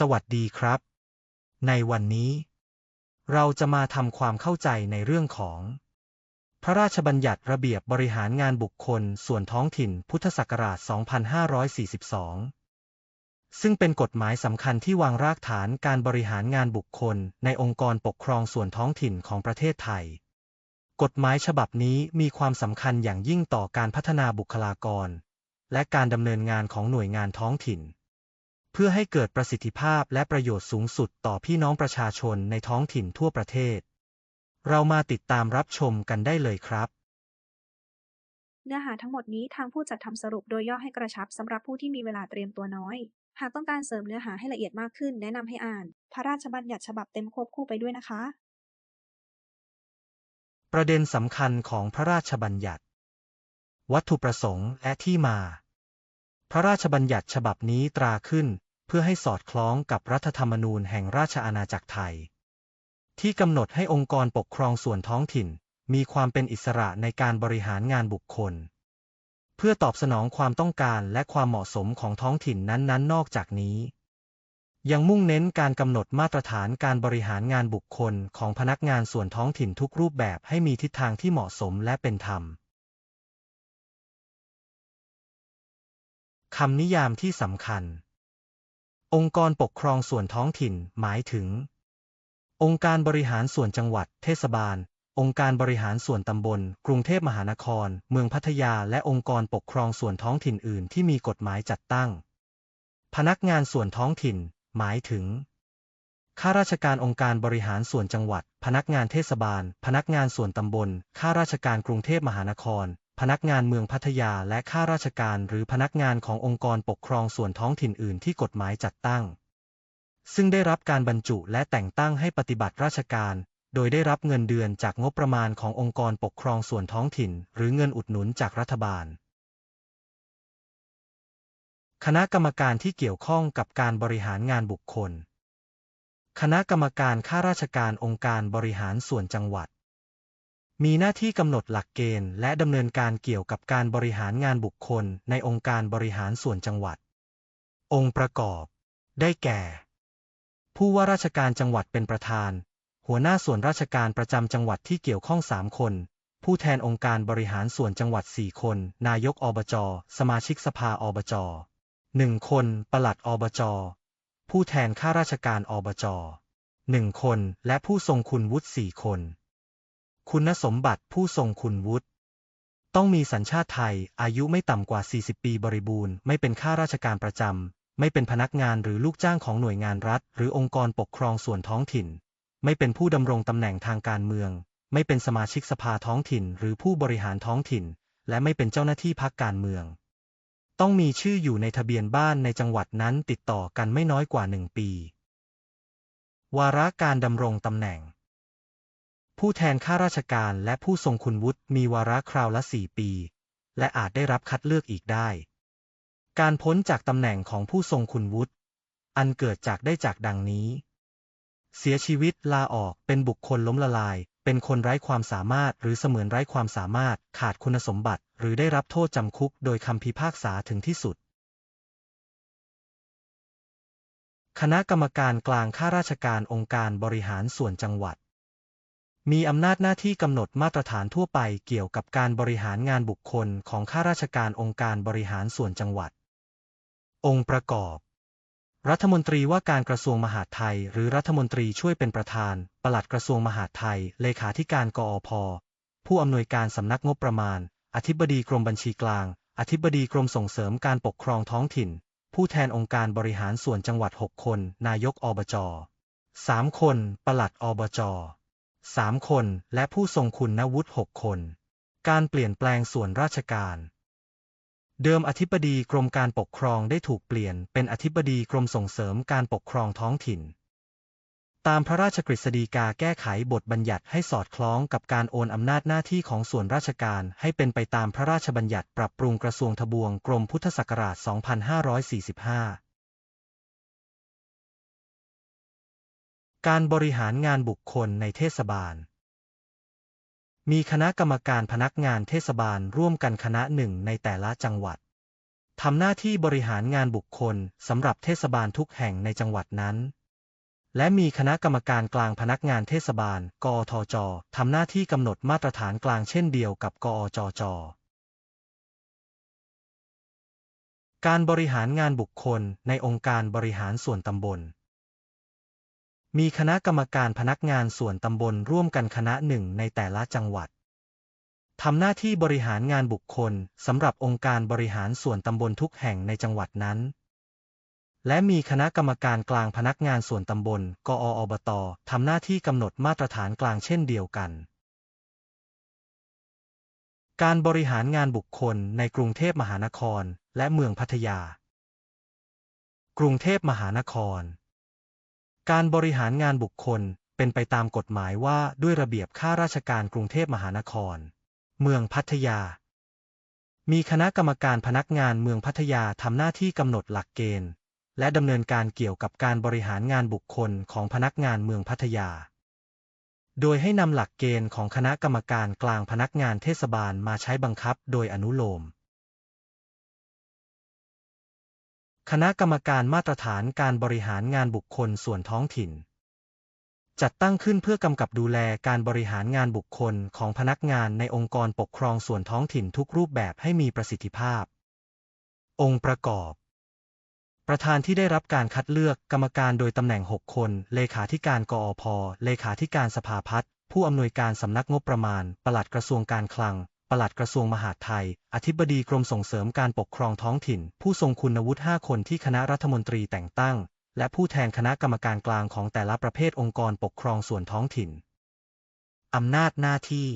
สวัสดีครับ ในวันนี้ เราจะมาทำความเข้าใจในเรื่องของ พระราชบัญญัติระเบียบบริหารงานบุคคลส่วนท้องถิ่นพุทธศักราช 2542 ซึ่งเป็นกฎหมายสำคัญที่วางรากฐานการบริหารงานบุคคลในองค์กรปกครองส่วนท้องถิ่นของประเทศไทย กฎหมายฉบับนี้มีความสำคัญอย่างยิ่งต่อการพัฒนาบุคลากร และการดำเนินงานของหน่วยงานท้องถิ่น เพื่อให้เกิดประสิทธิภาพและประโยชน์สูงสุดต่อพี่น้องประชาชนในท้องถิ่นทั่วประเทศ เรามาติดตามรับชมกันได้เลยครับ เนื้อหาทั้งหมดนี้ทางผู้จัดทำสรุปโดยย่อให้กระชับสำหรับผู้ที่มีเวลาเตรียมตัวน้อย หากต้องการเสริมเนื้อหาให้ละเอียดมากขึ้น แนะนำให้อ่าน พระราชบัญญัติฉบับเต็มควบคู่ไปด้วยนะคะ ประเด็นสำคัญของพระราชบัญญัติ วัตถุประสงค์และที่มา พระราชบัญญัติฉบับนี้ตราขึ้น เพื่อให้สอดคล้องกับรัฐธรรมนูญแห่งราชอาณาจักรไทย ที่กำหนดให้องค์กรปกครองส่วนท้องถิ่น มีความเป็นอิสระในการบริหารงานบุคคล เพื่อตอบสนองความต้องการและความเหมาะสมของท้องถิ่นนั้นๆนอกจากนี้ ยังมุ่งเน้นการกำหนดมาตรฐานการบริหารงานบุคคลของพนักงานส่วนท้องถิ่นทุกรูปแบบให้มีทิศทางที่เหมาะสมและเป็นธรรมคำนิยามที่สำคัญ องค์กรปกครองส่วนท้องถิ่นหมายถึง องค์การบริหารส่วนจังหวัด เทศบาล องค์การบริหารส่วนตำบล กรุงเทพมหานคร เมืองพัทยา และองค์กรปกครองส่วนท้องถิ่นอื่นที่มีกฎหมายจัดตั้ง พนักงานส่วนท้องถิ่น หมายถึงข้าราชการองค์การบริหารส่วนจังหวัด พนักงานเทศบาล พนักงานส่วนตำบล ข้าราชการกรุงเทพมหานคร พนักงานเมืองพัทยาและข้าราชการหรือพนักงานขององค์กรปกครองส่วนท้องถิ่นอื่นที่กฎหมายจัดตั้ง ซึ่งได้รับการบรรจุและแต่งตั้งให้ปฏิบัติราชการ โดยได้รับเงินเดือนจากงบประมาณขององค์กรปกครองส่วนท้องถิ่น หรือเงินอุดหนุนจากรัฐบาล คณะกรรมการที่เกี่ยวข้องกับการบริหารงานบุคคล คณะกรรมการข้าราชการองค์การบริหารส่วนจังหวัด มีหน้าที่กำหนดหลักเกณฑ์และดำเนินการเกี่ยวกับการบริหารงานบุคคลในองค์การบริหารส่วนจังหวัด องค์ประกอบ ได้แก่ ผู้ว่าราชการจังหวัดเป็นประธาน หัวหน้าส่วนราชการประจำจังหวัดที่เกี่ยวข้อง 3 คน ผู้แทนองค์การบริหารส่วนจังหวัด 4 คน นายกอบจ สมาชิกสภาอบจ1คน ปลัดอบจ ผู้แทนข้าราชการอบจ1คน และผู้ทรงคุณวุฒิ4คน คุณสมบัติผู้ทรงคุณวุฒิต้องมีสัญชาติไทย อายุไม่ต่ำกว่า 40 ปีบริบูรณ์ ไม่เป็นข้าราชการประจำ ไม่เป็นพนักงานหรือลูกจ้างของหน่วยงานรัฐ หรือองค์กรปกครองส่วนท้องถิ่น ไม่เป็นผู้ดำรงตำแหน่งทางการเมือง ไม่เป็นสมาชิกสภาท้องถิ่น หรือผู้บริหารท้องถิ่น และไม่เป็นเจ้าหน้าที่พักการเมือง ต้องมีชื่ออยู่ในทะเบียนบ้านในจังหวัดนั้นติดต่อกันไม่น้อยกว่าหนึ่งปี วาระการดำรงตำแหน่ง ผู้แทนข้าราชการและผู้ทรงคุณวุฒิมีวาระคราวละสี่ปี และอาจได้รับคัดเลือกอีกได้ การพ้นจากตำแหน่งของผู้ทรงคุณวุฒิ อันเกิดจากได้จากดังนี้ เสียชีวิตลาออกเป็นบุคคลล้มละลาย เป็นคนไร้ความสามารถหรือเสมือนไร้ความสามารถขาดคุณสมบัติ หรือได้รับโทษจำคุกโดยคำพิพากษาถึงที่สุดคณะกรรมการกลางข้าราชการองค์การบริหารส่วนจังหวัด มีอำนาจหน้าที่กำหนดมาตรฐานทั่วไปเกี่ยวกับการบริหารงานบุคคลของข้าราชการองค์การบริหารส่วนจังหวัด องค์ประกอบ รัฐมนตรีว่าการกระทรวงมหาดไทย หรือรัฐมนตรีช่วยเป็นประธาน ปลัดกระทรวงมหาดไทย เลขาธิการกอพผู้อำนวยการสำนักงบประมาณ อธิบดีกรมบัญชีกลาง อธิบดีกรมส่งเสริมการปกครองท้องถิ่น ผู้แทนองค์การบริหารส่วนจังหวัด 6 คน นายกอบจ 3 คน ปลัดอบจ สามคน และผู้ทรงคุณนวุฒิหกคน การเปลี่ยนแปลงส่วนราชการ เดิมอธิบดีกรมการปกครองได้ถูกเปลี่ยนเป็นอธิบดีกรมส่งเสริมการปกครองท้องถิ่น ตามพระราชกฤษฎีกาแก้ไขบทบัญญัติให้สอดคล้องกับการโอนอำนาจหน้าที่ของส่วนราชการให้เป็นไปตามพระราชบัญญัติปรับปรุงกระทรวงทบวงกรมพุทธศักราช 2545 การบริหารงานบุคคลในเทศบาล มีคณะกรรมการพนักงานเทศบาลร่วมกันคณะหนึ่งในแต่ละจังหวัดทำหน้าที่บริหารงานบุคคลสำหรับเทศบาลทุกแห่งในจังหวัดนั้น และมีคณะกรรมการกลางพนักงานเทศบาล กอทจทำหน้าที่กำหนดมาตรฐานกลางเช่นเดียวกับกอจจการบริหารงานบุคคลในองค์การบริหารส่วนตำบล มีคณะกรรมการพนักงานส่วนตำบลร่วมกันคณะหนึ่งในแต่ละจังหวัดทำหน้าที่บริหารงานบุคคลสำหรับองค์การบริหารส่วนตำบลทุกแห่งในจังหวัดนั้น และมีคณะกรรมการกลางพนักงานส่วนตำบล กออบตทำหน้าที่กำหนดมาตรฐานกลางเช่นเดียวกัน การบริหารงานบุคคลในกรุงเทพมหานครและเมืองพัทยา กรุงเทพมหานคร การบริหารงานบุคคลเป็นไปตามกฎหมายว่าด้วยระเบียบข้าราชการกรุงเทพมหานคร เมืองพัทยา มีคณะกรรมการพนักงานเมืองพัทยาทำหน้าที่กำหนดหลักเกณฑ์ และดำเนินการเกี่ยวกับการบริหารงานบุคคลของพนักงานเมืองพัทยา โดยให้นำหลักเกณฑ์ของคณะกรรมการกลางพนักงานเทศบาลมาใช้บังคับโดยอนุโลม คณะกรรมการมาตรฐานการบริหารงานบุคคลส่วนท้องถิ่น จัดตั้งขึ้นเพื่อกำกับดูแลการบริหารงานบุคคลของพนักงานในองค์กรปกครองส่วนท้องถิ่นทุกรูปแบบให้มีประสิทธิภาพ องค์ประกอบ ประธานที่ได้รับการคัดเลือกกรรมการโดยตำแหน่ง 6 คน เลขาธิการกอพเลขาธิการสภาพัฒน์ผู้อำนวยการสำนักงบประมาณ ปลัดกระทรวงการคลัง ปลัดกระทรวงมหาดไทย อธิบดีกรมส่งเสริมการปกครองท้องถิ่น ผู้ทรงคุณวุฒิ 5 คนที่คณะรัฐมนตรีแต่งตั้ง และผู้แทนคณะกรรมการกลางของแต่ละประเภทองค์กรปกครองส่วนท้องถิ่น อำนาจหน้าที่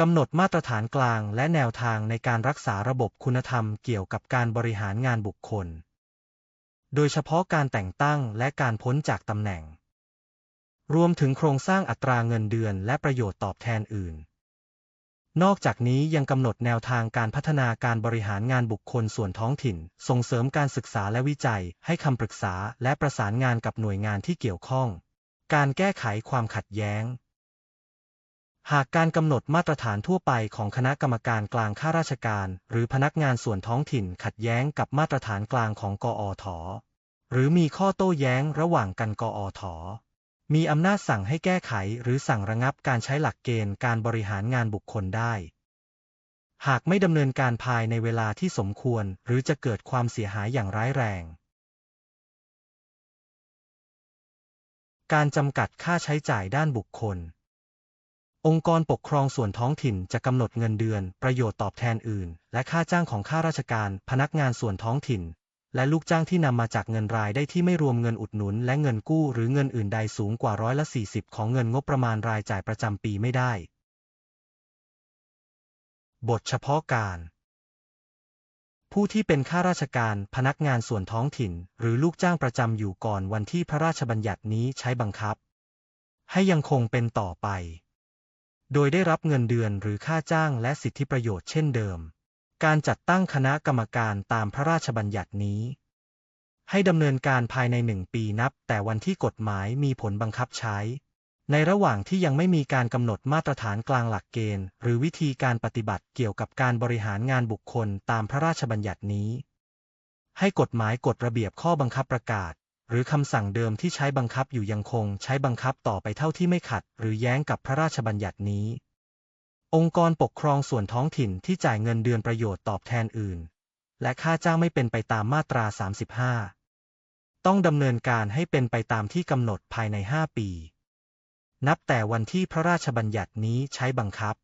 กำหนดมาตรฐานกลางและแนวทางในการรักษาระบบคุณธรรมเกี่ยวกับการบริหารงานบุคคล โดยเฉพาะการแต่งตั้งและการพ้นจากตำแหน่ง รวมถึงโครงสร้างอัตราเงินเดือนและประโยชน์ตอบแทนอื่น นอกจากนี้ยังกำหนดแนวทางการพัฒนาการบริหารงานบุคคลส่วนท้องถิ่น ส่งเสริมการศึกษาและวิจัย ให้คำปรึกษาและประสานงานกับหน่วยงานที่เกี่ยวข้อง การแก้ไขความขัดแย้ง หากการกำหนดมาตรฐานทั่วไปของคณะกรรมการกลางข้าราชการ หรือพนักงานส่วนท้องถิ่นขัดแย้งกับมาตรฐานกลางของกอทหรือมีข้อโต้แย้งระหว่างกันกอท มีอำนาจสั่งให้แก้ไขหรือสั่งระงับการใช้หลักเกณฑ์การบริหารงานบุคคลได้ หากไม่ดำเนินการภายในเวลาที่สมควร หรือจะเกิดความเสียหายอย่างร้ายแรง การจำกัดค่าใช้จ่ายด้านบุคคล องค์กรปกครองส่วนท้องถิ่นจะกำหนดเงินเดือน ประโยชน์ตอบแทนอื่น และค่าจ้างของข้าราชการ พนักงานส่วนท้องถิ่น และลูกจ้างที่นำมาจากเงินรายได้ที่ไม่รวมเงินอุดหนุน และเงินกู้หรือเงินอื่นใดสูงกว่าร้อยละ 40 ของเงินงบประมาณรายจ่ายประจำปีไม่ได้ บทเฉพาะการ ผู้ที่เป็นข้าราชการพนักงานส่วนท้องถิ่น หรือลูกจ้างประจำอยู่ก่อนวันที่พระราชบัญญัตินี้ใช้บังคับ ให้ยังคงเป็นต่อไป โดยได้รับเงินเดือนหรือค่าจ้างและสิทธิประโยชน์เช่นเดิม การจัดตั้งคณะกรรมการตามพระราชบัญญัตินี้ ให้ดำเนินการภายในหนึ่งปีนับ แต่วันที่กฎหมายมีผลบังคับใช้ ในระหว่างที่ยังไม่มีการกำหนดมาตรฐานกลางหลักเกณฑ์ หรือวิธีการปฏิบัติเกี่ยวกับการบริหารงานบุคคลตามพระราชบัญญัตินี้ ให้กฎหมายกฎระเบียบข้อบังคับประกาศ หรือคำสั่งเดิมที่ใช้บังคับอยู่ยังคง ใช้บังคับต่อไปเท่าที่ไม่ขัด หรือแย้งกับพระราชบัญญัตินี้ องค์กรปกครองส่วนท้องถิ่นที่จ่ายเงินเดือนประโยชน์ตอบแทนอื่น และค่าจ้างไม่เป็นไปตามมาตรา 35 ต้องดำเนินการให้เป็นไปตามที่กำหนดภายใน 5 ปี นับแต่วันที่พระราชบัญญัตินี้ใช้บังคับ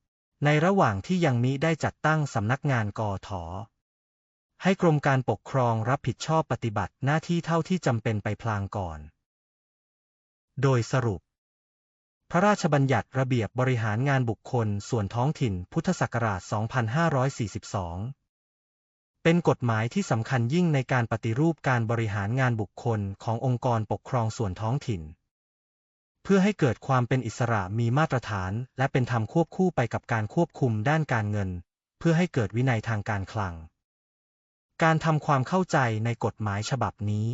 ในระหว่างที่ยังมิได้จัดตั้งสำนักงานกอถให้กรมการปกครองรับผิดชอบปฏิบัติหน้าที่เท่าที่จำเป็นไปพลางก่อน โดยสรุป พระราชบัญญัติระเบียบบริหารงานบุคคลส่วนท้องถิ่นพุทธศักราช 2542 เป็นกฎหมายที่สำคัญยิ่งในการปฏิรูปการบริหารงานบุคคลขององค์กรปกครองส่วนท้องถิ่น เพื่อให้เกิดความเป็นอิสระมีมาตรฐานและเป็นธรรมควบคู่ไปกับการควบคุมด้านการเงิน เพื่อให้เกิดวินัยทางการคลัง การทำความเข้าใจในกฎหมายฉบับนี้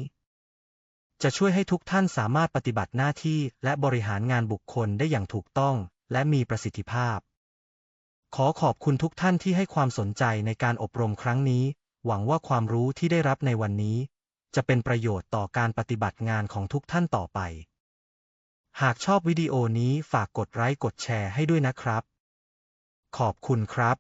จะช่วยให้ทุกท่านสามารถปฏิบัติหน้าที่และบริหารงานบุคคลได้อย่างถูกต้องและมีประสิทธิภาพ ขอขอบคุณทุกท่านที่ให้ความสนใจในการอบรมครั้งนี้ หวังว่าความรู้ที่ได้รับในวันนี้ จะเป็นประโยชน์ต่อการปฏิบัติงานของทุกท่านต่อไป หากชอบวิดีโอนี้ฝากกดไลค์กดแชร์ให้ด้วยนะครับ ขอบคุณครับ